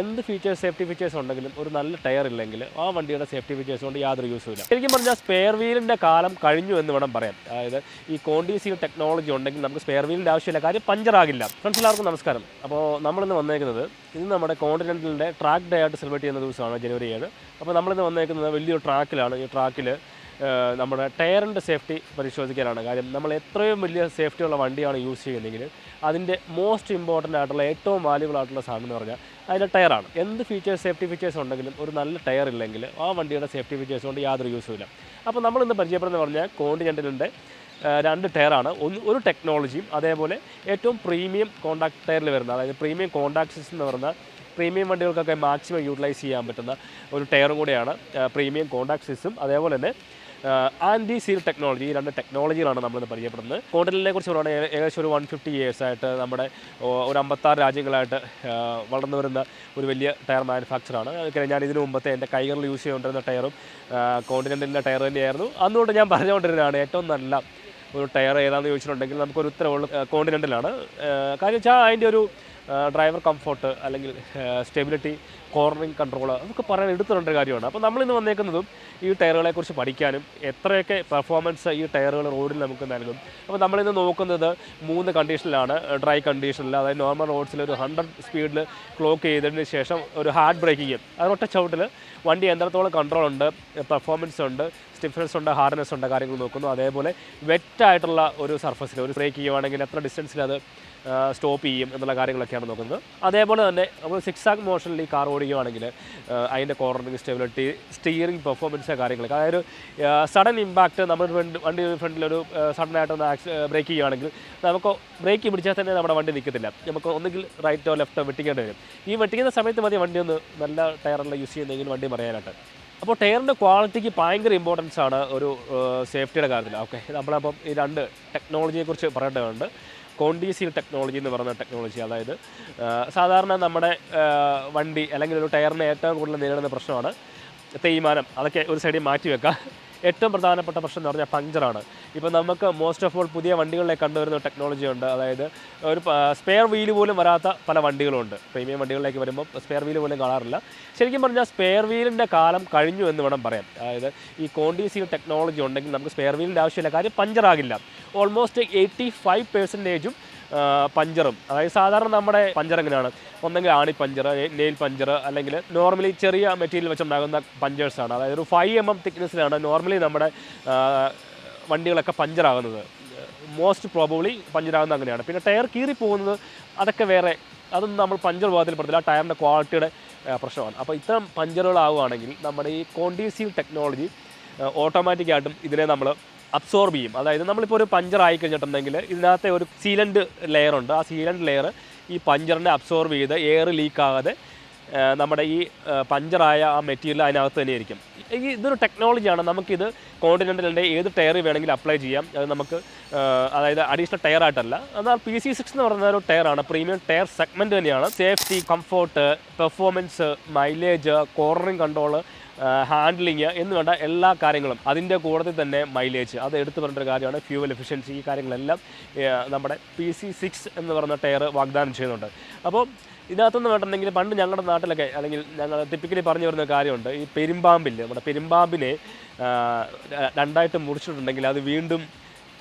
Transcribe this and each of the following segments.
എന്ത് features safety features ഉണ്ടെങ്കിലും ഒരു നല്ല ടയർ ഇല്ലെങ്കിൽ ആ വണ്ടിയുടെ സേഫ്റ്റി ഫീച്ചേഴ്സ് കൊണ്ട് യാതൊരു യൂസും ഇല്ല. ശരിക്കും പറഞ്ഞാൽ സ്പെയർ വീലിന്റെ കാലം കഴിഞ്ഞു എന്ന് വേണം പറയാം അതായത് ഈ കോണ്ടി ടെക്നോളജി ഉണ്ടെങ്കിൽ നമുക്ക് സ്പെയർ വീലിന്റെ ആവശ്യമില്ല. കാര്യം പഞ്ചറാകില്ല ഫ്രണ്ട്സ് എല്ലാവർക്കും നമസ്കാരം. അപ്പോൾ നമ്മളിന്ന് വന്നേക്കുന്നത് ഇന്ന് നമ്മുടെ കോണ്ടിനെന്റലിന്റെ ട്രാക്ക് ഡേ ആയിട്ട് സെലിബ്രേറ്റ് ചെയ്യുന്ന ദിവസമാണ് ജനുവരി ഏഴ്. അപ്പോൾ നമ്മളിന്ന് വന്നേക്കുന്നത് വലിയൊരു ട്രാക്കിലാണ് ഈ ട്രാക്കിൽ നമ്മുടെ ടയറിന്റെ സേഫ്റ്റി പരിശോധിക്കാനാണ്. കാര്യം നമ്മൾ എത്രയും വലിയ സേഫ്റ്റിയുള്ള വണ്ടിയാണ് യൂസ് ചെയ്യുന്നതെങ്കിൽ അതിന്റെ മോസ്റ്റ് ഇമ്പോർട്ടന്റ് ആയിട്ടുള്ള ഏറ്റവും വാല്യുബിൾ ആയിട്ടുള്ള സാധനം എന്ന് പറഞ്ഞാൽ അതിന്റെ ടയറാണ്. എന്ത് ഫീച്ചേഴ്സ് സേഫ്റ്റി ഫീച്ചേഴ്സ് ഉണ്ടെങ്കിലും ഒരു നല്ല ടയർ ഇല്ലെങ്കിൽ ആ വണ്ടിയുടെ സേഫ്റ്റി ഫീച്ചേഴ്സ് കൊണ്ട് യാതൊരു യൂസും ഇല്ല. അപ്പോൾ നമ്മളിന്ന് പരിചയപ്പെടുന്നത് പറഞ്ഞാൽ കോണ്ടിനെന്റലിന്റെ രണ്ട് ടയറാണ്. ഒന്ന് ഒരു ടെക്നോളജിയും അതേപോലെ ഏറ്റവും പ്രീമിയം കോണ്ടാക്ട് ടയറിൽ വരുന്ന അതായത് പ്രീമിയം കോണ്ടാക്ട് എന്ന് പറയുന്ന പ്രീമിയം വണ്ടികൾക്കൊക്കെ മാക്സിമം യൂട്ടിലൈസ് ചെയ്യാൻ പറ്റുന്ന ഒരു ടയറും കൂടിയാണ് പ്രീമിയം കോണ്ടാക്ട് സിസ്റ്റം അതേപോലെ തന്നെ ആന്റി സീൽ ടെക്നോളജി ഈ രണ്ട് ടെക്നോളജികളാണ് നമ്മളിന്ന് പരിചയപ്പെടുന്നത്. കോണ്ടലിനെ കുറിച്ച് പറയുകയാണെങ്കിൽ ഏകദേശം ഒരു വൺ ഫിഫ്റ്റി ഇയേഴ്സ് ആയിട്ട് നമ്മുടെ ഒരു അമ്പത്താറ് രാജ്യങ്ങളായിട്ട് വളർന്നു വരുന്ന ഒരു വലിയ ടയർ മാനുഫാക്ചറാണ്. ഞാൻ ഇതിനു മുമ്പത്തെ എന്റെ കൈകളിൽ യൂസ് ചെയ്തുകൊണ്ടിരുന്ന ടയറും കോണ്ടിനെന്റലിന്റെ ടയർ തന്നെയായിരുന്നു. അന്നുകൊണ്ട് ഞാൻ പറഞ്ഞുകൊണ്ടിരുന്നതാണ് ഏറ്റവും നല്ല ഒരു ടയർ ഏതാണെന്ന് ചോദിച്ചിട്ടുണ്ടെങ്കിൽ നമുക്കൊരു ഉത്തരവുള്ള കോണ്ടിനെന്റലാണ് കാരണം വെച്ചാൽ അതിന്റെ ഒരു ഡ്രൈവർ കംഫോർട്ട് അല്ലെങ്കിൽ സ്റ്റെബിലിറ്റി കോർണറിങ് കൺട്രോൾ അതൊക്കെ പറയാൻ എടുത്തിട്ടുണ്ട് കാര്യമാണ്. അപ്പോൾ നമ്മളിന്ന് വന്നേക്കുന്നതും ഈ ടയറുകളെക്കുറിച്ച് പഠിക്കാനും എത്രയൊക്കെ പെർഫോമൻസ് ഈ ടയറുകൾ റോഡിൽ നമുക്ക് നൽകും. അപ്പോൾ നമ്മളിന്ന് നോക്കുന്നത് മൂന്ന് കണ്ടീഷനിലാണ് ഡ്രൈ കണ്ടീഷനിൽ അതായത് നോർമൽ റോഡ്സിൽ ഒരു ഹൺഡ്രഡ് സ്പീഡിൽ ക്ലോക്ക് ചെയ്തതിന് ശേഷം ഒരു ഹാർഡ് ബ്രേക്കിങ് അതിനൊറ്റ ചവിട്ടിൽ വണ്ടി എന്തരത്തോളം കൺട്രോൾ ഉണ്ട് പെർഫോമൻസ് ഉണ്ട് സ്റ്റിഫ്നെസ് ഉണ്ട് ഹാർഡ്നെസ് ഉണ്ട് കാര്യങ്ങൾ നോക്കുന്നു. അതേപോലെ വെറ്റായിട്ടുള്ള ഒരു സർഫസിൽ ഒരു ബ്രേക്ക് ചെയ്യുവാണെങ്കിൽ എത്ര ഡിസ്റ്റൻസിൽ അത് സ്റ്റോപ്പ് ചെയ്യും എന്നുള്ള കാര്യങ്ങളൊക്കെയാണ് നോക്കുന്നത്. അതേപോലെ തന്നെ നമ്മൾ സിക്സ് ആക് മോഷനിൽ ഈ കാർ ഓടിക്കുകയാണെങ്കിൽ അതിന്റെ കോർണറിങ് സ്റ്റെബിലിറ്റി സ്റ്റിയറിംഗ് പെർഫോമൻസ് കാര്യങ്ങളൊക്കെ. അതായത് സഡൻ ഇമ്പാക്റ്റ് നമ്മൾ വണ്ടി ഫ്രണ്ടിലൊരു സഡൻ ആയിട്ടൊന്ന് ആക്സ് ബ്രേക്ക് ചെയ്യുകയാണെങ്കിൽ നമുക്ക് ബ്രേക്ക് പിടിച്ചാൽ തന്നെ നമ്മുടെ വണ്ടി നിൽക്കത്തില്ല. നമുക്ക് ഒന്നുകിൽ റൈറ്റോ ലെഫ്റ്റോ വെട്ടിക്കേണ്ടി വരും. ഈ വെട്ടിക്കുന്ന സമയത്ത് മതി വണ്ടി ഒന്ന് നല്ല ടയറെല്ലാം യൂസ് ചെയ്യുന്നെങ്കിൽ വണ്ടി പറയാനായിട്ട്. അപ്പോൾ ടയറിന്റെ ക്വാളിറ്റിക്ക് ഭയങ്കര ഇമ്പോർട്ടൻസ് ആണ് ഒരു സേഫ്റ്റിയുടെ കാര്യത്തിൽ. ഓക്കെ നമ്മളപ്പം ഈ രണ്ട് ടെക്നോളജിയെക്കുറിച്ച് പറയേണ്ടതുണ്ട്. കോണ്ടീസീൽ ടെക്നോളജി എന്ന് പറയുന്ന ടെക്നോളജി അതായത് സാധാരണ നമ്മുടെ വണ്ടി അല്ലെങ്കിൽ ഒരു ടയറിന് ഏറ്റവും കൂടുതൽ നേരിടുന്ന പ്രശ്നമാണ് തേയ്മാനം. അതൊക്കെ ഒരു സൈഡിൽ മാറ്റി വെക്കാം. ഏറ്റവും പ്രധാനപ്പെട്ട പ്രശ്നം എന്ന് പറഞ്ഞാൽ പഞ്ചറാണ് ഇപ്പോൾ നമുക്ക് മോസ്റ്റ് ഓഫ് ഓൾ പുതിയ വണ്ടികളിലെ കണ്ടുവരുന്ന ടെക്നോളജി ഉണ്ട്. അതായത് ഒരു സ്പെയർ വീൽ പോലും വരാത്ത പല വണ്ടികളുണ്ട്. പ്രീമിയം വണ്ടികളിലേക്ക് വരുമ്പോൾ സ്പെയർ വീൽ പോലും കാണാറില്ല. ശരിക്കും പറഞ്ഞാൽ സ്പെയർ വീലിന്റെ കാലം കഴിഞ്ഞു എന്ന് വേണം പറയാം അതായത് ഈ കോണ്ടീസിൽ ടെക്നോളജി ഉണ്ടെങ്കിൽ നമുക്ക് സ്പെയർ വീലിന്റെ ആവശ്യമില്ല. കാര്യം പഞ്ചറാകില്ല. ഓൾമോസ്റ്റ് എയ്റ്റി ഫൈവ് പെർസെന്റേജും പഞ്ചറും. അതായത് സാധാരണ നമ്മുടെ പഞ്ചർ എങ്ങനെയാണ്? ഒന്നെങ്കിൽ ആണി പഞ്ചർ നെയിൽ പഞ്ചർ അല്ലെങ്കിൽ നോർമലി ചെറിയ മെറ്റീരിയൽ വെച്ചുണ്ടാകുന്ന പഞ്ചേഴ്സാണ് അതായത് ഒരു ഫൈവ് എം എം തിക്നെസ്സിലാണ് നോർമലി നമ്മുടെ വണ്ടികളൊക്കെ പഞ്ചറാകുന്നത്. മോസ്റ്റ് പ്രോബബ്ലി പഞ്ചറാകുന്നത് അങ്ങനെയാണ്. പിന്നെ ടയർ കീറി പോകുന്നത് അതൊക്കെ വേറെ അതൊന്നും നമ്മൾ പഞ്ചർ വിഭാഗത്തിൽ പെടുത്തില്ല ആ ടയറിന്റെ ക്വാളിറ്റിയുടെ പ്രശ്നമാണ്. അപ്പോൾ ഇത്തരം പഞ്ചറുകളാവുകയാണെങ്കിൽ നമ്മുടെ ഈ കോണ്ടീസീവ് ടെക്നോളജി ഓട്ടോമാറ്റിക്കായിട്ടും ഇതിനെ നമ്മൾ അബ്സോർബ് ചെയ്യും. അതായത് നമ്മളിപ്പോൾ ഒരു പഞ്ചർ ആയി കഴിഞ്ഞിട്ടുണ്ടെങ്കിൽ ഇതിനകത്തെ ഒരു സീലൻഡ് ലെയർ ഉണ്ട്. ആ സീലൻഡ് ലെയർ ഈ പഞ്ചറിനെ അബ്സോർബ് ചെയ്ത് എയർ ലീക്ക് ആകാതെ നമ്മുടെ ഈ പഞ്ചറായ ആ മെറ്റീരിയൽ അതിനകത്ത് തന്നെ ഇരിക്കും ഇതൊരു ടെക്നോളജിയാണ് നമുക്കിത് കോണ്ടിനെന്റലിന്റെ ഏത് ടയർ വേണമെങ്കിലും അപ്ലൈ ചെയ്യാം. അത് നമുക്ക് അതായത് അഡീഷണൽ ടയർ ആയിട്ടല്ല. എന്നാൽ പി സി സിക്സ് എന്ന് പറയുന്ന ഒരു ടയറാണ് പ്രീമിയം ടയർ സെഗ്മെന്റ് തന്നെയാണ്. Safety comfort performance mileage cornering control handling എന്ന് വേണ്ട എല്ലാ കാര്യങ്ങളും. അതിന്റെ കൂടത്തിൽ തന്നെ മൈലേജ് അത് എടുത്തു പറഞ്ഞൊരു കാര്യമാണ് ഫ്യൂവൽ എഫിഷ്യൻസി ഈ കാര്യങ്ങളെല്ലാം നമ്മുടെ പി സി സിക്സ് എന്ന് പറഞ്ഞ ടയർ വാഗ്ദാനം ചെയ്യുന്നുണ്ട്. അപ്പോൾ ഇതിനകത്തുനിന്ന് വേണ്ടെങ്കിൽ പണ്ട് ഞങ്ങളുടെ നാട്ടിലൊക്കെ അല്ലെങ്കിൽ ഞങ്ങൾ ടിപ്പിക്കലി പറഞ്ഞു വരുന്ന കാര്യമുണ്ട് ഈ പെരുമ്പാമ്പില്ലേ നമ്മുടെ പെരുമ്പാമ്പിനെ രണ്ടായിട്ട് മുറിച്ചിട്ടുണ്ടെങ്കിൽ അത് വീണ്ടും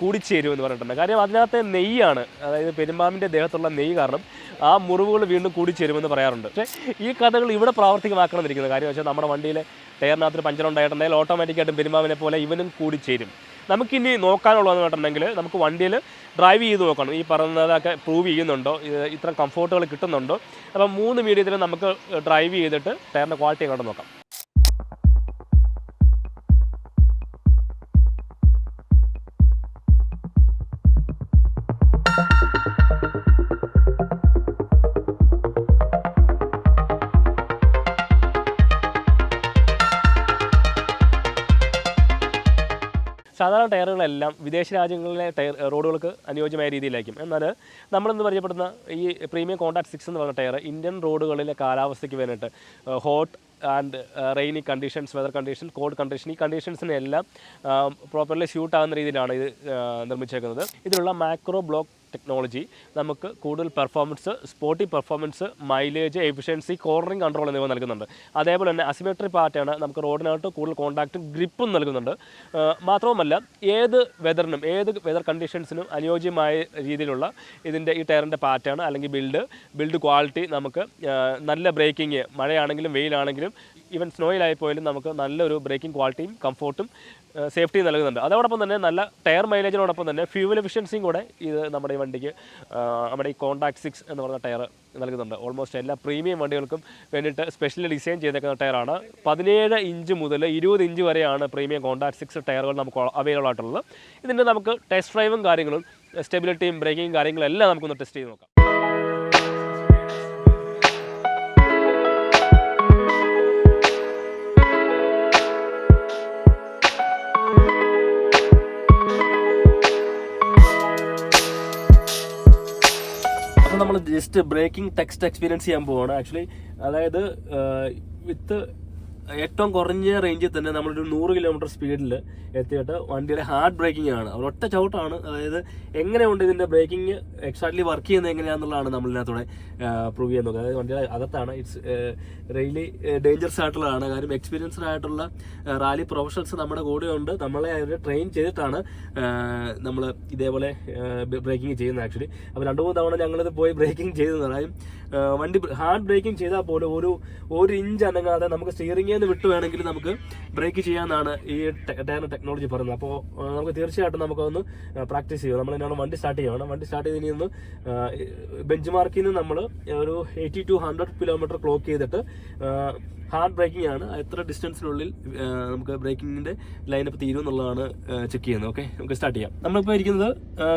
കൂടിച്ചേരും എന്ന് പറഞ്ഞിട്ടുണ്ട്. കാര്യം അതിനകത്തെ നെയ്യാണ് അതായത് പെരുമ്പാമ്പിന്റെ ദേഹത്തുള്ള നെയ്യ് കാരണം ആ മുറിവുകൾ വീണ്ടും കൂടിച്ചേരുമെന്ന് പറയാറുണ്ട്. പക്ഷേ ഈ കഥകൾ ഇവിടെ പ്രാവർത്തികമാക്കണം എന്നിരിക്കുന്നത് കാര്യം വെച്ചാൽ നമ്മുടെ വണ്ടിയിലെ ടയറിനകത്ത് പഞ്ചർ ഉണ്ടായിട്ടുണ്ടെങ്കിൽ ഓട്ടോമാറ്റിക്കായിട്ടും പെരുമ്പാമ്പിനെ പോലെ ഇവനും കൂടിച്ചേരും. നമുക്കിനി നോക്കാനുള്ളതെന്ന് പറഞ്ഞിട്ടുണ്ടെങ്കിൽ നമുക്ക് വണ്ടിയിൽ ഡ്രൈവ് ചെയ്ത് നോക്കണം. ഈ പറയുന്നതൊക്കെ പ്രൂവ് ചെയ്യുന്നുണ്ടോ? ഇത്ര കംഫോർട്ടുകൾ കിട്ടുന്നുണ്ടോ? അപ്പം മൂന്ന് മീഡിയത്തിൽ നമുക്ക് ഡ്രൈവ് ചെയ്തിട്ട് ടയറിന്റെ ക്വാളിറ്റി കണ്ടു നോക്കാം. സാധാരണ ടയറുകളെല്ലാം വിദേശ രാജ്യങ്ങളിലെ ടയർ റോഡുകൾക്ക് അനുയോജ്യമായ രീതിയിലായിരിക്കും. എന്നാൽ നമ്മളിന്ന് പരിചയപ്പെടുന്ന ഈ പ്രീമിയം കോണ്ടാക്ട് സിക്സ് എന്ന് പറഞ്ഞ ടയർ ഇന്ത്യൻ റോഡുകളിലെ കാലാവസ്ഥയ്ക്ക് വേണ്ടിയിട്ട് hot and rainy conditions weather condition cold condition ഈ കണ്ടീഷൻസിനെല്ലാം പ്രോപ്പർലി ഷൂട്ട് ആകുന്ന രീതിയിലാണ് ഇത് നിർമ്മിച്ചേക്കുന്നത്. ഇതിലുള്ള മാക്രോ ബ്ലോക്ക് ടെക്നോളജി നമുക്ക് കൂടുതൽ performance sporty performance mileage efficiency cornering control എന്നിവ നൽകുന്നുണ്ട്. അതേപോലെ തന്നെ അസിമെട്രി പാറ്റേൺ നമുക്ക് റോഡിനകത്ത് കൂടുതൽ കോൺടാക്റ്റും ഗ്രിപ്പും നൽകുന്നുണ്ട്. മാത്രവുമല്ല ഏത് വെതറിനും ഏത് വെതർ കണ്ടീഷൻസിനും അനുയോജ്യമായ രീതിയിലുള്ള ഇതിന്റെ ഈ ടയറിന്റെ പാറ്റേൺ അല്ലെങ്കിൽ ബിൽഡ് ബിൽഡ് ക്വാളിറ്റി നമുക്ക് നല്ല ബ്രേക്കിംഗ് മഴയാണെങ്കിലും വെയിലാണെങ്കിലും ഈവൻ സ്നോയിലായി പോയാലും നമുക്ക് നല്ലൊരു ബ്രേക്കിംഗ് ക്വാളിറ്റിയും കംഫോർട്ടും സേഫ്റ്റിയും നൽകുന്നുണ്ട്. അതോടൊപ്പം തന്നെ നല്ല ടയർ മൈലേജിനോടൊപ്പം തന്നെ ഫ്യൂവൽ എഫിഷ്യൻസിയും കൂടെ ഇത് നമ്മുടെ ഈ വണ്ടിക്ക് നമ്മുടെ ഈ കോണ്ടാക്ട് സിക്സ് എന്ന് പറഞ്ഞ ടയർ നൽകുന്നുണ്ട്. ഓൾമോസ്റ്റ് എല്ലാ പ്രീമിയം വണ്ടികൾക്കും വേണ്ടിയിട്ട് സ്പെഷ്യലി ഡിസൈൻ ചെയ്തേക്കുന്ന ടയറാണ്. പതിനേഴ് ഇഞ്ച് മുതൽ ഇരുപത് ഇഞ്ച് വരെയാണ് പ്രീമിയം കോണ്ടാക്ട് സിക്സ് ടയറുകൾ നമുക്ക് അവൈലബിൾ ആയിട്ടുള്ളത്. ഇതിന്റെ നമുക്ക് ടെസ്റ്റ് ഡ്രൈവും കാര്യങ്ങളും സ്റ്റെബിലിറ്റിയും ബ്രേക്കിങ്ങും കാര്യങ്ങളും എല്ലാം നമുക്കൊന്ന് ടെസ്റ്റ് ചെയ്ത് നോക്കാം. ജസ്റ്റ് ബ്രേക്കിംഗ് ടെക്സ്റ്റ് എക്സ്പീരിയൻസ് ചെയ്യാൻ പോവാണ്. ആക്ച്വലി അതായത് വിത്ത് ഏറ്റവും കുറഞ്ഞ റേഞ്ചിൽ തന്നെ നമ്മളൊരു നൂറ് കിലോമീറ്റർ സ്പീഡിൽ എത്തിയിട്ട് വണ്ടിയുടെ ഹാർഡ് ബ്രേക്കിംഗ് ആണ്. ഒറ്റ ചവിട്ടാണ്. അതായത് എങ്ങനെയുണ്ട് ഇതിന്റെ ബ്രേക്കിംഗ് എക്സാക്ട്ലി വർക്ക് ചെയ്യുന്നത് എങ്ങനെയാണെന്നുള്ളതാണ് നമ്മളിതിനകത്തൂടെ പ്രൂവ് ചെയ്യാൻ നോക്കുക. അതായത് വണ്ടിയുടെ അകത്താണ്. ഇറ്റ്സ് റിയലി ഡേഞ്ചറസ് ആയിട്ടുള്ളതാണ്. കാര്യം എക്സ്പീരിയൻസ്ഡ് ആയിട്ടുള്ള റാലി പ്രൊഫഷണൽസ് നമ്മുടെ കൂടെ ഉണ്ട് നമ്മളെ അവർ ട്രെയിൻ ചെയ്തിട്ടാണ് നമ്മൾ ഇതേപോലെ ബ്രേക്കിംഗ് ചെയ്യുന്നത് ആക്ച്വലി അപ്പോൾ രണ്ട് മൂന്ന് തവണ ഞങ്ങളിത് പോയി ബ്രേക്കിംഗ് ചെയ്തതാണ്. വണ്ടി ഹാർഡ് ബ്രേക്കിംഗ് ചെയ്താൽ പോലും ഒരു ഒരു ഇഞ്ച് അനങ്ങാതെ നമുക്ക് സ്റ്റിയറിംഗിൽ നിന്ന് വിട്ട് വേണമെങ്കിൽ നമുക്ക് ബ്രേക്ക് ചെയ്യാമെന്നാണ് ഈ ടയർ ടെക്നോളജി പറയുന്നത്. അപ്പോൾ നമുക്ക് തീർച്ചയായിട്ടും നമുക്കൊന്ന് പ്രാക്ടീസ് ചെയ്യാം നമ്മൾ എന്നാണ് വണ്ടി സ്റ്റാർട്ട് ചെയ്യണം. വണ്ടി സ്റ്റാർട്ട് ചെയ്ത് ഇനി ഒന്ന് ബെഞ്ച് മാർക്കിൽ നിന്ന് നമ്മൾ ഒരു eighty to hundred kilometre clock ചെയ്തിട്ട് ഹാർഡ് ബ്രേക്കിംഗ് ആണ്. എത്ര ഡിസ്റ്റൻസിനുള്ളിൽ നമുക്ക് ബ്രേക്കിങ്ങിന്റെ ലൈനപ്പ് തീരും എന്നുള്ളതാണ് ചെക്ക് ചെയ്യുന്നത്. ഓക്കെ നമുക്ക് സ്റ്റാർട്ട് ചെയ്യാം. നമ്മളിപ്പോൾ ഇരിക്കുന്നത്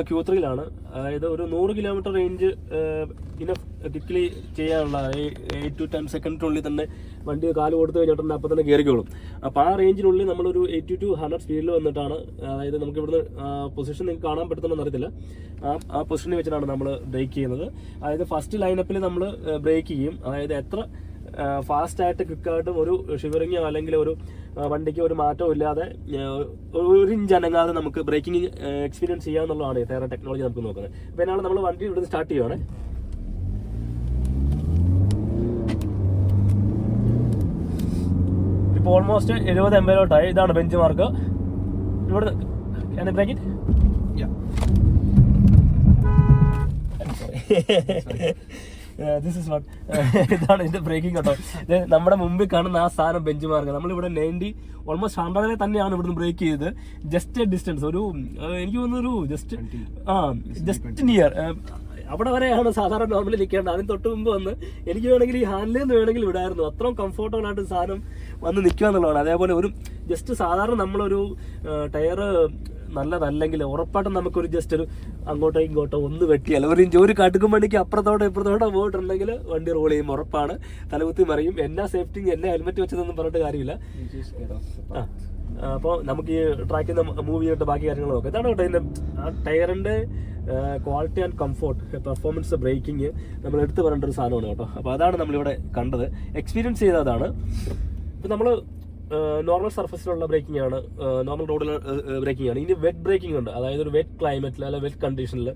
ക്യൂ ത്രീയിലാണ് അതായത് ഒരു നൂറ് കിലോമീറ്റർ റേഞ്ച് ഇനഫ് ക്വിക്ലി ചെയ്യാനുള്ള എയ്റ്റ് ടു ടെൻ സെക്കൻഡിനുള്ളിൽ തന്നെ വണ്ടി കാൽ കൊടുത്തു കഴിഞ്ഞിട്ടുണ്ട് അപ്പോൾ തന്നെ കയറിക്കോളും അപ്പോൾ ആ റേഞ്ചിനുള്ളിൽ നമ്മളൊരു എയ്റ്റി ടു ഹൺഡ്രഡ് സ്പീഡിൽ വന്നിട്ടാണ് അതായത് നമുക്ക് ഇവിടുന്ന് പൊസിഷൻ നിങ്ങൾക്ക് കാണാൻ പറ്റുന്നുണ്ടെന്ന് അറിയത്തില്ല ആ ആ പൊസിഷനിൽ വെച്ചിട്ടാണ് നമ്മൾ ബ്രേക്ക് ചെയ്യുന്നത്. അതായത് ഫസ്റ്റ് ലൈനപ്പിൽ നമ്മൾ ബ്രേക്ക് ചെയ്യും. അതായത് എത്ര ഫാസ്റ്റ് ആയിട്ട് ക്വിക്കായിട്ടും ഒരു ഷിവറിങ്ങോ അല്ലെങ്കിൽ ഒരു വണ്ടിക്ക് ഒരു മാറ്റവും ഇല്ലാതെ ഒരു ഇഞ്ച് അനങ്ങാതെ നമുക്ക് ബ്രേക്കിംഗ് എക്സ്പീരിയൻസ് ചെയ്യാന്നുള്ളതാണ് ടയർ ടെക്നോളജി നമുക്ക് നോക്കുന്നത്. അപ്പോൾ എന്നാണ് നമ്മൾ വണ്ടി ഇവിടുന്ന് സ്റ്റാർട്ട് ചെയ്യുവാണ്. ഇപ്പോൾ ഓൾമോസ്റ്റ് എഴുപത് എൺപതിലോട്ടായി ഇതാണ് ബെഞ്ച് മാർക്ക് ഇവിടെ ബ്രേക്ക് ദിസ് ഇസ് വാട്ട് ഇതാണ് ഇതിന്റെ ബ്രേക്കിംഗ് കേട്ടോ നമ്മുടെ മുമ്പിൽ കാണുന്ന ആ സാധനം ബെഞ്ച് മാർക്ക് നമ്മളിവിടെ നയന്റി ഓൾമോസ്റ്റ് ഹൺഡ്രഡിനെ തന്നെയാണ് ഇവിടുന്ന് ബ്രേക്ക് ചെയ്തത്. ജസ്റ്റ് ഡിസ്റ്റൻസ് ഒരു എനിക്ക് തോന്നുന്നു ഒരു ജസ്റ്റ് ആ ജസ്റ്റ് നിയർ അവിടെ വരെയാണ് സാധാരണ നോർമലി നിൽക്കേണ്ടത്. അതിന് തൊട്ട് മുമ്പ് വന്ന് എനിക്ക് വേണമെങ്കിൽ ഈ ഹാൻഡിൽ നിന്ന് വേണമെങ്കിൽ വിടായിരുന്നു. അത്രയും കംഫർട്ടബിൾ ആയിട്ട് സാധനം വന്ന് നിൽക്കുക എന്നുള്ളതാണ് അതേപോലെ ഒരു ജസ്റ്റ് സാധാരണ നമ്മളൊരു ടയർ നല്ലതല്ലെങ്കിൽ ഉറപ്പായിട്ടും നമുക്കൊരു ജസ്റ്റ് ഒരു അങ്ങോട്ടോ ഇങ്ങോട്ടോ ഒന്ന് വെട്ടിയാൽ ഒരു ജോലി കടുക്കും വണ്ടിക്ക് അപ്പുറത്തോട്ടോ ഇപ്പുറത്തോട്ടോ പോയിട്ടുണ്ടെങ്കിൽ വണ്ടി റോൾ ചെയ്യും ഉറപ്പാണ്. തലകുത്തി മറിയും. എന്നാ സേഫ്റ്റി എന്നാ ഹെൽമെറ്റ് വെച്ചതൊന്നും പറഞ്ഞിട്ട് കാര്യമില്ല. ആ അപ്പോൾ നമുക്ക് ഈ ട്രാക്കിൽ നിന്ന് മൂവ് ചെയ്തിട്ട് ബാക്കി കാര്യങ്ങൾ നോക്കാം. ഇതാണ് കേട്ടോ ഇതിന്റെ ആ ടയറിന്റെ quality and comfort performance braking നമ്മൾ എടുത്തു പറയേണ്ട ഒരു സാധനമാണ് കേട്ടോ. അപ്പോൾ അതാണ് നമ്മളിവിടെ കണ്ടത്. എക്സ്പീരിയൻസ് ചെയ്തതാണ്. ഇപ്പം നമ്മൾ നോർമൽ സർഫസിലുള്ള ബ്രേക്കിംഗ് ആണ് നോർമൽ റോഡിൽ ബ്രേക്കിംഗ് ആണ്. ഇനി വെറ്റ് ബ്രേക്കിംഗ് ഉണ്ട്. അതായത് ഒരു വെറ്റ് ക്ലൈമറ്റിൽ അല്ലെങ്കിൽ വെറ്റ് കണ്ടീഷനിൽ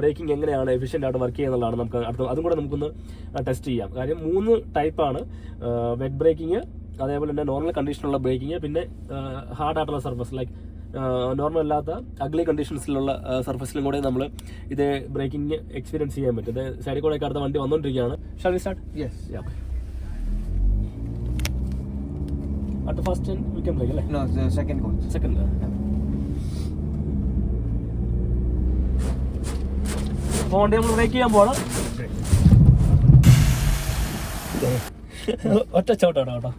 ബ്രേക്കിംഗ് എങ്ങനെയാണ് എഫിഷ്യന്റ് ആയിട്ട് വർക്ക് ചെയ്യുന്നതാണ് നമുക്ക് അടുത്ത അതും കൂടെ നമുക്കൊന്ന് ടെസ്റ്റ് ചെയ്യാം. കാര്യം മൂന്ന് ടൈപ്പാണ് വെറ്റ് ബ്രേക്കിംഗ് അതേപോലെ തന്നെ നോർമൽ കണ്ടീഷനുള്ള ബ്രേക്കിംഗ് പിന്നെ ഹാർഡ് ആയിട്ടുള്ള സർഫസ് ലൈക്ക് നോർമൽ അല്ലാത്ത അഗ്ലി കണ്ടീഷൻസിലുള്ള സർഫസിലും കൂടെ നമ്മൾ ഇത് ബ്രേക്കിംഗ് എക്സ്പീരിയൻസ് ചെയ്യാൻ പറ്റും. അതായത് സൈഡിൽ കൂടെ അടുത്ത വണ്ടി വന്നുകൊണ്ടിരിക്കുകയാണ് start yes we at first brake അല്ലേ? No, the second coach. Second അപ്പോൾ നമ്മൾ ബ്രേക്ക് ചെയ്യാൻ പോകണം ഒറ്റ ചവിട്ടാണ് കേട്ടോ.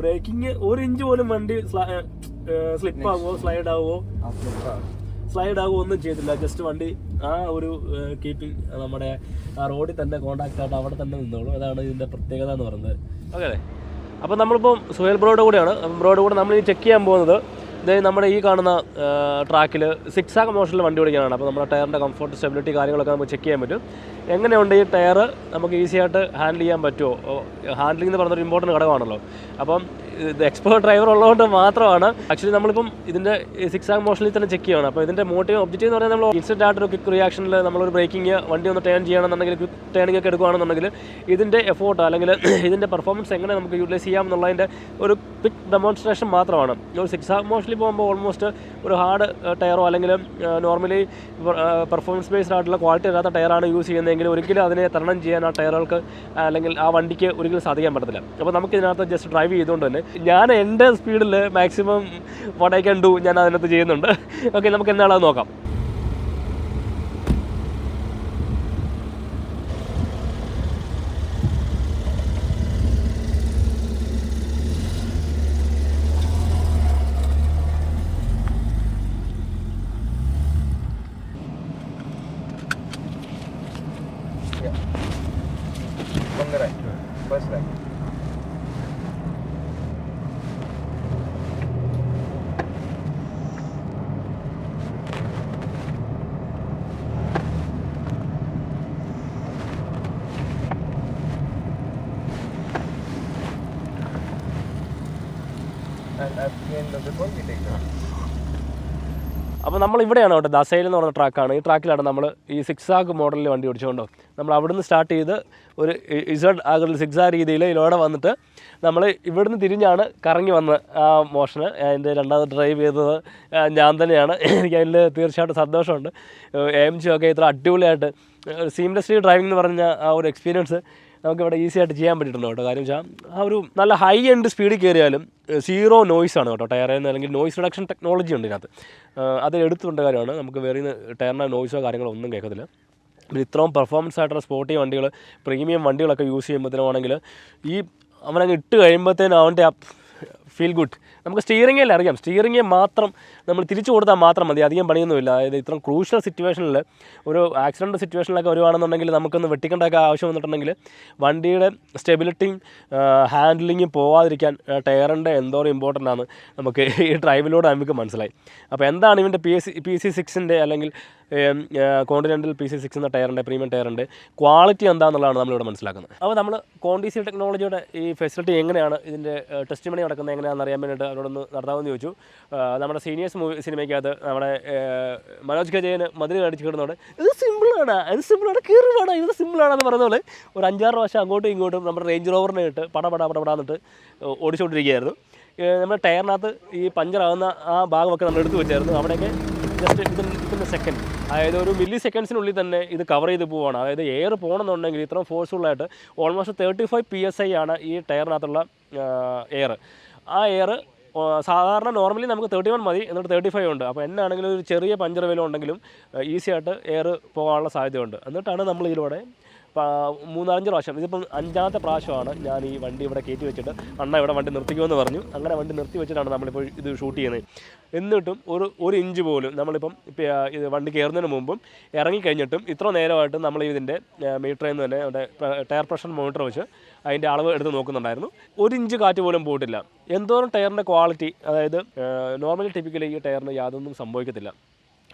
ബ്രേക്കിംഗ് ഒരു ഇഞ്ച് പോലും വണ്ടി സ്ലിപ്പ് ആവുമോ സ്ലൈഡ് ആവുമോ. സ്ലൈഡ് ആകുക ഒന്നും ചെയ്തില്ല ജസ്റ്റ് വണ്ടി ആ ഒരു കീപ്പിംഗ് നമ്മുടെ ആ റോഡിൽ തന്നെ കോണ്ടാക്ട് ആയിട്ട് അവിടെ തന്നെ നിന്നോളൂ. അതാണ് ഇതിന്റെ പ്രത്യേകത എന്ന് പറയുന്നത്. ഓക്കെ അപ്പോൾ നമ്മളിപ്പം സുഹേൽ ബ്രോയുടെ കൂടെയാണ്. ബ്രോയുടെ കൂടെ നമ്മൾ ചെക്ക് ചെയ്യാൻ പോകുന്നത്. ഇത് നമ്മുടെ ഈ കാണുന്ന ട്രാക്കിൽ സിക്സ് ആക്ക് മോഷനിൽ വണ്ടി ഓടിക്കാനാണ്. അപ്പോൾ നമ്മുടെ ടയറിന്റെ കംഫർട്ട് സ്റ്റെബിലിറ്റി കാര്യങ്ങളൊക്കെ നമുക്ക് ചെക്ക് ചെയ്യാൻ പറ്റും. എങ്ങനെയുണ്ട് ഈ ടയർ നമുക്ക് ഈസി ആയിട്ട് ഹാൻഡിൽ ചെയ്യാൻ പറ്റുമോ ഹാൻഡ്ലിംഗ് എന്ന് പറഞ്ഞൊരു ഇമ്പോർട്ടന്റ് ഘടകമാണല്ലോ. അപ്പം ഇത് എക്സ്പേർട്ട് ഡ്രൈവർ ഉള്ളതുകൊണ്ട് മാത്രമാണ്. ആക്ച്വലി നമ്മളിപ്പം ഇതിന്റെ സിക്സ് ആക്ക് മോഷനിൽ തന്നെ ചെക്ക് ചെയ്യണം അപ്പോൾ ഇതിന്റെ മോട്ടീവ് ഒബ്ജക്റ്റീവ് എന്ന് പറഞ്ഞാൽ നമ്മൾ ഇൻസ്റ്റന്റ് ആയിട്ടൊരു ക്വിക്ക് റിയാക്ഷനിൽ നമ്മളൊരു ബ്രേക്കിംഗ് വണ്ടി ഒന്ന് ടേൺ ചെയ്യണമെന്നുണ്ടെങ്കിൽ ക്വിക്ക് ടേണിംഗ് ഒക്കെ എടുക്കുകയാണെന്നുണ്ടെങ്കിൽ ഇതിന്റെ എഫോർട്ട് അല്ലെങ്കിൽ ഇതിന്റെ പെർഫോമൻസ് എങ്ങനെ നമുക്ക് യൂട്ടിലൈസ് ചെയ്യാം എന്നുള്ളതിന്റെ ഒരു ക്വിക്ക് ഡെമോൺസ്ട്രേഷൻ മാത്രമാണ്. ഒരു സിക്സ് ആക്ക് മോഷനിൽ പോകുമ്പോൾ ഓൾമോസ്റ്റ് ഒരു ഹാർഡ് ടയറോ അല്ലെങ്കിൽ നോർമലി പെർഫോമൻസ് ബേസ്ഡ് ആയിട്ടുള്ള ക്വാളിറ്റി ഇല്ലാത്ത ടയറാണ് യൂസ് ചെയ്യുന്നതെങ്കിൽ ഒരിക്കലും അതിനെ തരണം ചെയ്യാൻ ആ ടയറുകൾക്ക് അല്ലെങ്കിൽ ആ വണ്ടിക്ക് ഒരിക്കലും സാധിക്കാൻ പറ്റത്തില്ല. അപ്പോൾ നമുക്ക് ഇതിനകത്ത് ജസ്റ്റ് ഡ്രൈവ് ചെയ്തുകൊണ്ട് തന്നെ ഞാൻ എന്റെ സ്പീഡിൽ maximum what I can do ഞാൻ അതിനകത്ത് ചെയ്യുന്നുണ്ട്. ഓക്കെ നമുക്ക് എന്നാളത് നോക്കാം From the right. First right. And at the end of the call, we take that. അപ്പോൾ നമ്മൾ ഇവിടെയാണ് കേട്ടോ ദസയിൽ എന്ന് പറഞ്ഞ ട്രാക്കാണ് ഈ ട്രാക്കിലാണ് നമ്മൾ ഈ സിക്സാഗ് മോഡലിൽ വണ്ടി ഓടിച്ചുകൊണ്ടോ. നമ്മൾ അവിടുന്ന് സ്റ്റാർട്ട് ചെയ്ത് ഒരു ഇസഡ് ആകൃതി സിക്സാ രീതിയിൽ ഇതിലൂടെ വന്നിട്ട് നമ്മൾ ഇവിടുന്ന് തിരിഞ്ഞാണ് കറങ്ങി വന്ന് ആ മോഷന് അതിന്റെ രണ്ടാമത് ഡ്രൈവ് ചെയ്തത് ഞാൻ തന്നെയാണ്. എനിക്ക് അതിൽ തീർച്ചയായിട്ടും സന്തോഷമുണ്ട്. എം ജി ഒക്കെ ഇത്ര അടിപൊളിയായിട്ട് സീംലെസ്ലി ഡ്രൈവിംഗ് എന്ന് പറഞ്ഞ ആ ഒരു എക്സ്പീരിയൻസ് നമുക്കിവിടെ ഈസി ആയിട്ട് ചെയ്യാൻ പറ്റിയിട്ടുണ്ട് കേട്ടോ. കാര്യം വെച്ചാൽ ആ ഒരു നല്ല ഹൈ എൻഡ് സ്പീഡിൽ കയറിയാലും സീറോ നോയ്സ് ആണ് കേട്ടോ ടയറിൽ അല്ലെങ്കിൽ നോയ്സ് റിഡക്ഷൻ ടെക്നോളജി ഉണ്ട് ഇതിനകത്ത്. അത് എടുത്തുകൊണ്ട കാര്യമാണ്. നമുക്ക് വേറെ ടയറിന്റെ നോയ്സോ കാര്യങ്ങളോ ഒന്നും കേൾക്കത്തില്ല. പിന്നെ ഇത്രയും പെർഫോമൻസ് ആയിട്ടുള്ള സ്പോർട്ടി വണ്ടികൾ പ്രീമിയം വണ്ടികളൊക്കെ യൂസ് ചെയ്യുമ്പോഴത്തേനാണെങ്കിൽ ഈ അവനങ്ങ് ഇട്ട് കഴിയുമ്പോഴത്തേനും അവന്റെ ഫീൽ ഗുഡ് നമുക്ക് സ്റ്റിയറിംഗിൽ അറിയാം. സ്റ്റിയറിംഗ് മാത്രം നമ്മൾ തിരിച്ചു കൊടുത്താൽ മാത്രം മതി. അധികം പണിയൊന്നുമില്ല. അതായത് ഇത്രയും ക്രൂഷ്യൽ സിറ്റുവേഷനിൽ ഒരു ആക്സിഡന്റ് സിറ്റുവേഷനിലൊക്കെ വരുവാണെന്നുണ്ടെങ്കിൽ നമുക്കൊന്ന് വെട്ടിക്കേണ്ടൊക്കെ ആവശ്യം വന്നിട്ടുണ്ടെങ്കിൽ വണ്ടിയുടെ സ്റ്റെബിലിറ്റിയും ഹാൻഡിലിങ്ങും പോവാതിരിക്കാൻ ടയറിന്റെ എന്തോരം ഇമ്പോർട്ടന്റ് ആണ് നമുക്ക് ഈ ഡ്രൈവിലൂടെ നമുക്ക് മനസ്സിലായി. അപ്പോൾ എന്താണ് ഇവന്റെ പി എസ് പി സി സിക്സിന്റെ അല്ലെങ്കിൽ കോണ്ടിനെന്റൽ പി സി സിക്സ് എന്ന ടയറിന്റെ പ്രീമിയം ടയറിന്റെ ക്വാളിറ്റി എന്താണെന്നുള്ളതാണ് നമ്മളിവിടെ മനസ്സിലാക്കുന്നത്. അപ്പോൾ നമ്മൾ കോണ്ടിസി ടെക്നോളജിയുടെ ഈ ഫെസിലിറ്റി എങ്ങനെയാണ് ഇതിന്റെ ടെസ്റ്റ് മണി നടക്കുന്നത് എങ്ങനെയാണെന്ന് അറിയാൻ വേണ്ടിയിട്ട് അവരോടൊന്ന് നടത്താമെന്ന് ചോദിച്ചു. നമ്മുടെ സീനിയേഴ്സ് മൂവി സിനിമയ്ക്കകത്ത് നമ്മുടെ മനോജ് ഗജയന് മതിൽ കാണിച്ച് കിടന്നോടെ ഇത് സിമ്പിളാണ് ഇത് സിമ്പിളാണ് കീറുവാണ് ഇത് സിമ്പിളാണെന്ന് പറഞ്ഞ പോലെ ഒരു അഞ്ചാറ് വർഷം അങ്ങോട്ടും ഇങ്ങോട്ടും നമ്മുടെ റേഞ്ച് റോവറിനെ ഇട്ട് പട പട പട പടാന്നിട്ട് ഓടിച്ചുകൊണ്ടിരിക്കുകയായിരുന്നു നമ്മുടെ ടയറിനകത്ത് ഈ പഞ്ചറാവുന്ന ആ ഭാഗമൊക്കെ നമ്മൾ എടുത്തു വെച്ചായിരുന്നു. അവിടെയൊക്കെ ജസ്റ്റ് ഇതിന്റെ സെക്കൻഡ് അതായത് ഒരു മില്ലി സെക്കൻഡ്സിനുള്ളിൽ തന്നെ ഇത് കവർ ചെയ്ത് പോവുകയാണ് അതായത് എയർ പോകണമെന്നുണ്ടെങ്കിൽ ഇത്രയും ഫോഴ്സ്ഫുള്ളായിട്ട് almost thirty five P S I ആണ് ഈ ടയറിനകത്തുള്ള എയർ ആ എയർ സാധാരണ നോർമലി നമുക്ക് തേർട്ടി വൺ മതി എന്നിട്ട് തേർട്ടി ഫൈവ് ഉണ്ട്. അപ്പോൾ എന്നാണെങ്കിലും ഒരു ചെറിയ പഞ്ചർ വില ഉണ്ടെങ്കിലും ഈസി ആയിട്ട് എയർ പോകാനുള്ള സാധ്യതയുണ്ട്. എന്നിട്ടാണ് നമ്മൾ ഇതിലൂടെ മൂന്നാലഞ്ച് പ്രാവശ്യം. ഇതിപ്പം അഞ്ചാമത്തെ പ്രാവശ്യമാണ് ഞാൻ ഈ വണ്ടി ഇവിടെ കയറ്റി വെച്ചിട്ട് അണ്ണ ഇവിടെ വണ്ടി നിർത്തിക്കുമെന്ന് പറഞ്ഞു. അങ്ങനെ വണ്ടി നിർത്തി വെച്ചിട്ടാണ് നമ്മളിപ്പോൾ ഇത് ഷൂട്ട് ചെയ്യുന്നത്. എന്നിട്ടും ഒരു ഒരു ഇഞ്ച് പോലും നമ്മളിപ്പം ഇത് വണ്ടി കയറുന്നതിന് മുമ്പും ഇറങ്ങിക്കഴിഞ്ഞിട്ടും ഇത്ര നേരമായിട്ട് നമ്മൾ ഇതിന്റെ മീറ്ററിൽ നിന്ന് തന്നെ അവിടെ ടയർ പ്രഷർ മോണിറ്റർ വെച്ച് അതിന്റെ അളവ് എടുത്ത് നോക്കുന്നുണ്ടായിരുന്നു. ഒരു ഇഞ്ച് കാറ്റ് പോലും പോയിട്ടില്ല. എന്തോരം ടയറിന്റെ ക്വാളിറ്റി അതായത് നോർമലി ടിപ്പിക്കലി ഈ ടയറിന് യാതൊന്നും സംഭവിക്കത്തില്ല.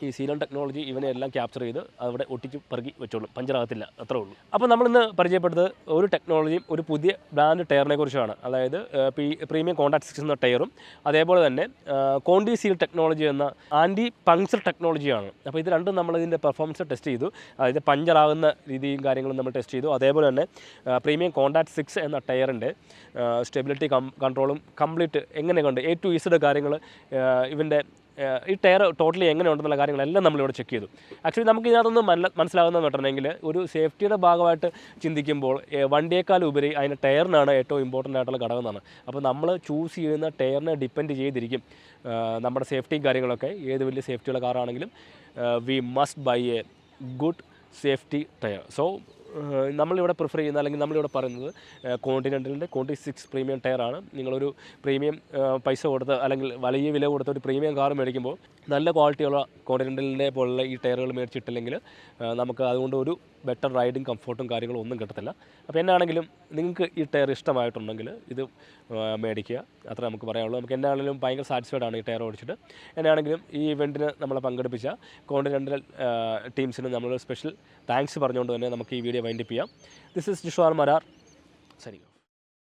ഈ സീലൻ ടെക്നോളജി ഇവനെ എല്ലാം ക്യാപ്ചർ ചെയ്ത് അവിടെ ഒട്ടിച്ച് പെറുകി വെച്ചോളും. പഞ്ചറാകത്തില്ല അത്രേ ഉള്ളൂ. അപ്പോൾ നമ്മളിന്ന് പരിചയപ്പെടുന്നത് ഒരു ടെക്നോളജിയും ഒരു പുതിയ ബ്രാൻഡ് ടയറിനെ കുറിച്ചാണ്. അതായത് പ്രീമിയം കോൺടാക്ട് സിക്സ് എന്ന ടയറും അതേപോലെ തന്നെ കോണ്ടി സീൽ ടെക്നോളജി എന്ന ആന്റി പങ്ക്ചർ ടെക്നോളജിയാണ്. അപ്പോൾ ഇത് രണ്ടും നമ്മളിതിന്റെ പെർഫോമൻസ് ടെസ്റ്റ് ചെയ്തു. അതായത് പഞ്ചറാകുന്ന രീതിയും കാര്യങ്ങളും നമ്മൾ ടെസ്റ്റ് ചെയ്തു. അതേപോലെ തന്നെ പ്രീമിയം കോൺടാക്ട് സിക്സ് എന്ന ടയറിന്റെ സ്റ്റെബിലിറ്റി കൺട്രോളും കംപ്ലീറ്റ് എങ്ങനെ കണ്ട് എ ടു ഇസഡ് കാര്യങ്ങൾ ഇവന്റെ ഈ ടയർ ടോട്ടലി എങ്ങനെ ഉണ്ടെന്നുള്ള കാര്യങ്ങളെല്ലാം നമ്മളിവിടെ ചെക്ക് ചെയ്തു. ആക്ച്വലി നമുക്ക് ഇതിനകത്തൊന്ന് മന മനസ്സിലാകുന്നത് പറഞ്ഞിട്ടുണ്ടെങ്കിൽ ഒരു സേഫ്റ്റിയുടെ ഭാഗമായിട്ട് ചിന്തിക്കുമ്പോൾ വണ്ടിയേക്കാൾ ഉപരി അതിന്റെ ടയറിനാണ് ഏറ്റവും ഇമ്പോർട്ടന്റ് ആയിട്ടുള്ള ഘടകം എന്നാണ് അപ്പോൾ നമ്മൾ ചൂസ് ചെയ്യുന്ന ടയറിനെ ഡിപ്പെൻഡ് ചെയ്തിരിക്കും. നമ്മുടെ സേഫ്റ്റിയും കാര്യങ്ങളൊക്കെ ഏത് വലിയ സേഫ്റ്റിയുള്ള കാറാണെങ്കിലും we must buy a good safety tyre so നമ്മളിവിടെ പ്രിഫർ ചെയ്യുന്ന അല്ലെങ്കിൽ നമ്മളിവിടെ പറയുന്നത് കോണ്ടിനെന്റലിന്റെ കോണ്ടി സിക്സ് പ്രീമിയം ടയറാണ് നിങ്ങളൊരു പ്രീമിയം പൈസ കൊടുത്ത് അല്ലെങ്കിൽ വലിയ വില കൊടുത്ത് ഒരു പ്രീമിയം കാർ മേടിക്കുമ്പോൾ നല്ല ക്വാളിറ്റിയുള്ള കോണ്ടിനെന്റലിന്റെ പോലുള്ള ഈ ടയറുകൾ മേടിച്ചിട്ടില്ലെങ്കിൽ നമുക്ക് അതുകൊണ്ട് ഒരു ബെറ്റർ റൈഡിങ് കംഫർട്ടും കാര്യങ്ങളും ഒന്നും കിട്ടത്തില്ല. അപ്പോൾ എന്നാണെങ്കിലും നിങ്ങൾക്ക് ഈ ടയർ ഇഷ്ടമായിട്ടുണ്ടെങ്കിൽ ഇത് മേടിക്കുക. അത്ര നമുക്ക് പറയാനുള്ളൂ. നമുക്ക് എന്നാണെങ്കിലും ഭയങ്കര സാറ്റിസ്ഫൈഡ് ആണ് ഈ ടയർ ഓടിച്ചിട്ട്. എന്നാണെങ്കിലും ഈ ഇവന്റിന് നമ്മളെ പങ്കെടുപ്പിച്ച കോണ്ടിനെന്റൽ ടീംസിന് നമ്മൾ സ്പെഷ്യൽ താങ്ക്സ് പറഞ്ഞുകൊണ്ട് തന്നെ നമുക്ക് ഈ വീഡിയോ വൈൻഡപ്പ് ചെയ്യാം. ദിസ് ഇസ് ജിഷ്വാർ മരാർ സരി